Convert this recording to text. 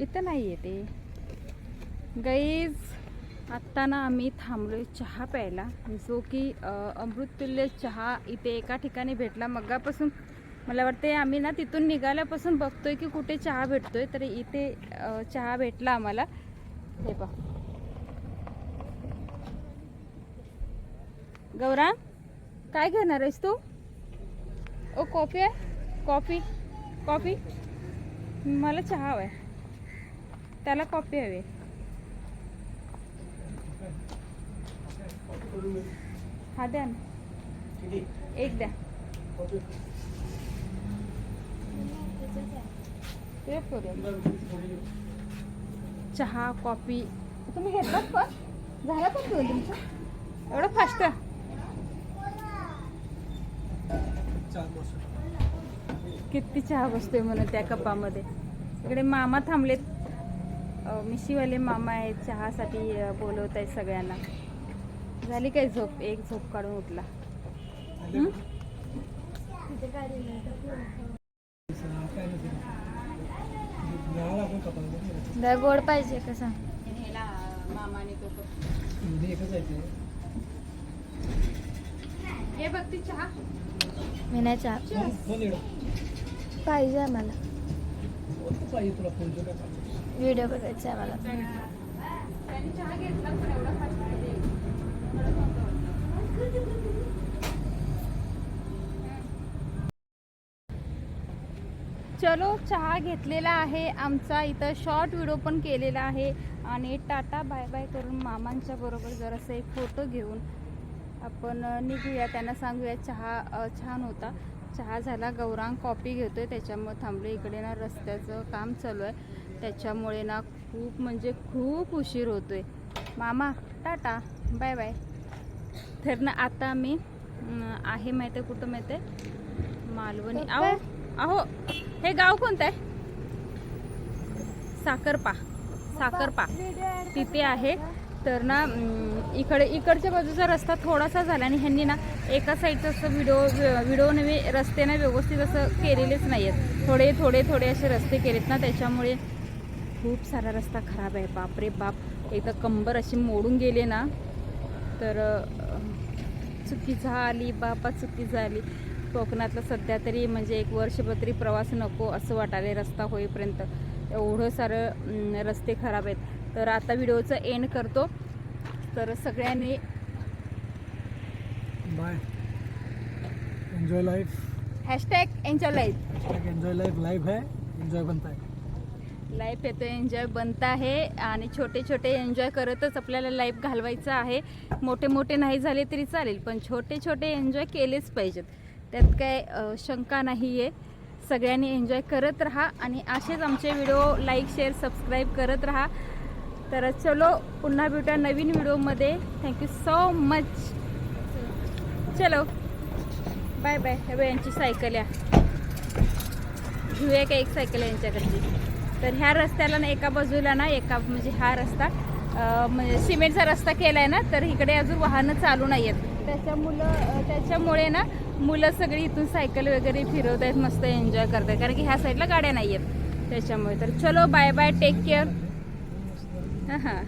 इथं नाही आहे ते. गाईज आत्ता ना आम्ही थांबलोय चहा प्यायला. जो की अमृततुल्य चहा इथे एका ठिकाणी भेटला. मगापासून मला वाटते आम्ही ना तिथून निघाल्यापासून बघतोय की कुठे चहा भेटतोय. तर इथे चहा भेटला आम्हाला. हे बघ गौरा काय घेणार आहेस तू? ओ कॉफी आहे? Coffee coffee? मला चहा आहे त्याला कॉपी हवी. हा द्या ना. एक द्या. करूया चहा कॉफी. तुम्ही घेतलात पण झाला पण घेऊन तुमचं? एवढं फास्ट किती चहा बसतोय म्हणून त्या कपामध्ये. इकडे मामा थांबलेत. मिशीवाले मामा आहेत चहासाठी बोलवत आहेत सगळ्यांना. झाली काय झोप? एक झोप काढून उठला. हं? गोड पाहिजे का सांग? मामाने तो हे बघ ती चहा. मी नाही चहा. पाहिजे आम्हाला व्हिडिओ बघायचा आहे मला चलो चहा घेतलेला आहे आमचा. इथं शॉर्ट व्हिडिओ पण केलेला आहे. आणि टाटा बाय बाय करून मामांच्या बरोबर जरासं एक फोटो घेऊन आपण निघूया. त्यांना सांगूया चहा छान होता. चहा झाला गौरांग कॉपी घेतोय. त्याच्यामुळे थांबलो इकडे ना रस्त्याचं काम चालू आहे. त्याच्यामुळे ना खूप म्हणजे खूप उशीर होतोय. मामा टाटा बाय बाय. तर ना आता मी आहे माहिती आहे कुठं माहिती आहे? मालवणी. अहो अहो हे गाव कोणतं आहे? साखरपा. साखरपा. तिथे आहे. तर ना इकडे इकडच्या बाजूचा रस्ता थोडासा झाला आणि ह्यांनी ना एका साईडचं असं व्हिडिओ व्हिडिओ नव्हे रस्ते ना व्यवस्थित असं केलेलेच नाही आहेत थोडे थोडे थोडे असे रस्ते केलेत ना त्याच्यामुळे खूप सारा रस्ता खराब आहे. बापरे बाप. एक तर कंबर अशी मोडून गेले ना तर चुकी झाली बापा चुकी झाली. कोकणातला सध्या तरी म्हणजे एक वर्षभर तरी प्रवास नको असं वाटायला रस्ता होईपर्यंत. एवढं सारं रस्ते खराब आहेत. तर आता व्हिडिओचं एंड करतो. तर सगळ्यांनी bye enjoy life hashtag enjoy life enjoy life live है. एंजॉय बनता है लाईफ येतो एन्जॉय बनत आहे आणि छोटे छोटे एन्जॉय करतच आपल्याला लाईफ घालवायचं आहे. मोठे मोठे नाही झाले तरी चालेल पण छोटे छोटे एन्जॉय केलेच पाहिजेत. त्यात काय शंका नाही आहे सगळ्यांनी एन्जॉय करत राहा आणि असेच आमचे व्हिडिओ लाईक शेअर सबस्क्राईब करत राहा. तर चलो पुन्हा भेटूया नवीन व्हिडिओमध्ये थँक्यू सो मच चलो. बाय बाय हे यांची सायकल या. घेऊया का एक सायकल यांच्याकडची? तर ह्या रस्त्याला ना एका बाजूला ना एका म्हणजे हा रस्ता म्हणजे सिमेंटचा रस्ता केलाय ना तर इकडे अजून वाहनं चालू नाही आहेत त्याच्यामुळं त्याच्यामुळे ना मुलं सगळी इथून सायकल वगैरे फिरवत आहेत मस्त एन्जॉय करत आहेत कारण की ह्या साईडला गाड्या नाही आहेत त्याच्यामुळे तर चलो बाय बाय टेक केअर हां हां.